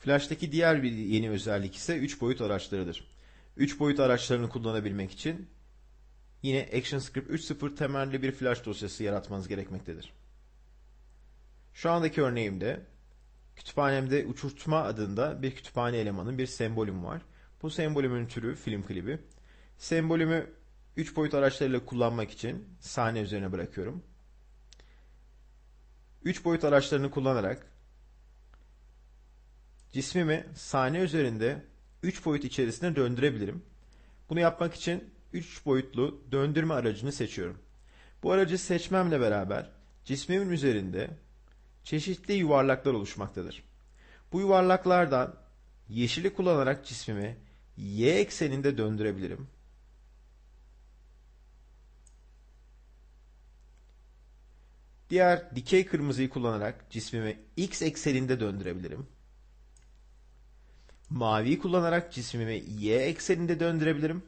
Flash'taki diğer bir yeni özellik ise 3 boyut araçlarıdır. 3 boyut araçlarını kullanabilmek için yine ActionScript 3.0 temelli bir Flash dosyası yaratmanız gerekmektedir. Şu andaki örneğimde kütüphanemde uçurtma adında bir kütüphane elemanın bir sembolüm var. Bu sembolümün türü film klibi. Sembolümü 3 boyut araçlarıyla kullanmak için sahne üzerine bırakıyorum. 3 boyut araçlarını kullanarak cismimi sahne üzerinde 3 boyut içerisine döndürebilirim. Bunu yapmak için 3 boyutlu döndürme aracını seçiyorum. Bu aracı seçmemle beraber cismimin üzerinde çeşitli yuvarlaklar oluşmaktadır. Bu yuvarlaklardan yeşili kullanarak cismimi y ekseninde döndürebilirim. Diğer dikey kırmızıyı kullanarak cismimi x ekseninde döndürebilirim. Maviyi kullanarak cismimi y ekseninde döndürebilirim.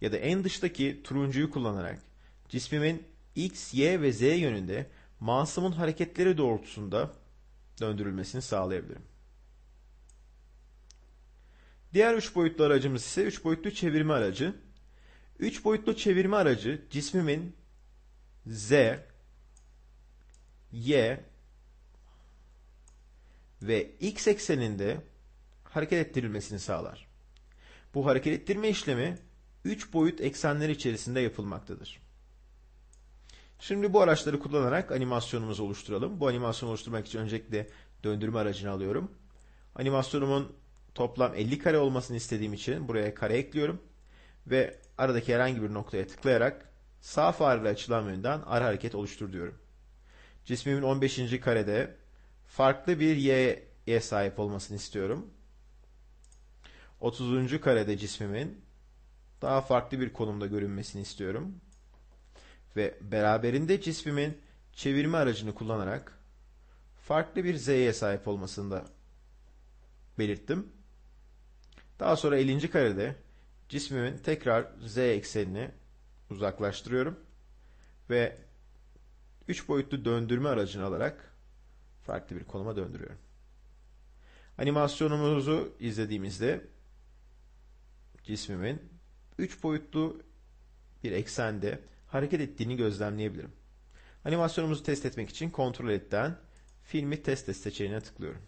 Ya da en dıştaki turuncuyu kullanarak cismimin x, y ve z yönünde mouse'umun hareketleri doğrultusunda döndürülmesini sağlayabilirim. Diğer 3 boyutlu aracımız ise 3 boyutlu çevirme aracı. 3 boyutlu çevirme aracı cismimin z, y ve x ekseninde hareket ettirilmesini sağlar. Bu hareket ettirme işlemi 3 boyut eksenler içerisinde yapılmaktadır. Şimdi bu araçları kullanarak animasyonumuzu oluşturalım. Bu animasyonu oluşturmak için öncelikle döndürme aracını alıyorum. Animasyonumun toplam 50 kare olmasını istediğim için buraya kare ekliyorum. Ve aradaki herhangi bir noktaya tıklayarak sağ fareyle açılan yönden ara hareket oluştur diyorum. Cismimin 15. karede farklı bir y'ye sahip olmasını istiyorum. 30. karede cismimin daha farklı bir konumda görünmesini istiyorum. Ve beraberinde cismimin çevirme aracını kullanarak farklı bir z'ye sahip olmasını da belirttim. Daha sonra 50. karede cismimin tekrar z eksenini uzaklaştırıyorum. Ve 3 boyutlu döndürme aracını alarak farklı bir konuma döndürüyorum. Animasyonumuzu izlediğimizde cismimin 3 boyutlu bir eksende hareket ettiğini gözlemleyebilirim. Animasyonumuzu test etmek için Ctrl Ed'den filmi test et seçeneğine tıklıyorum.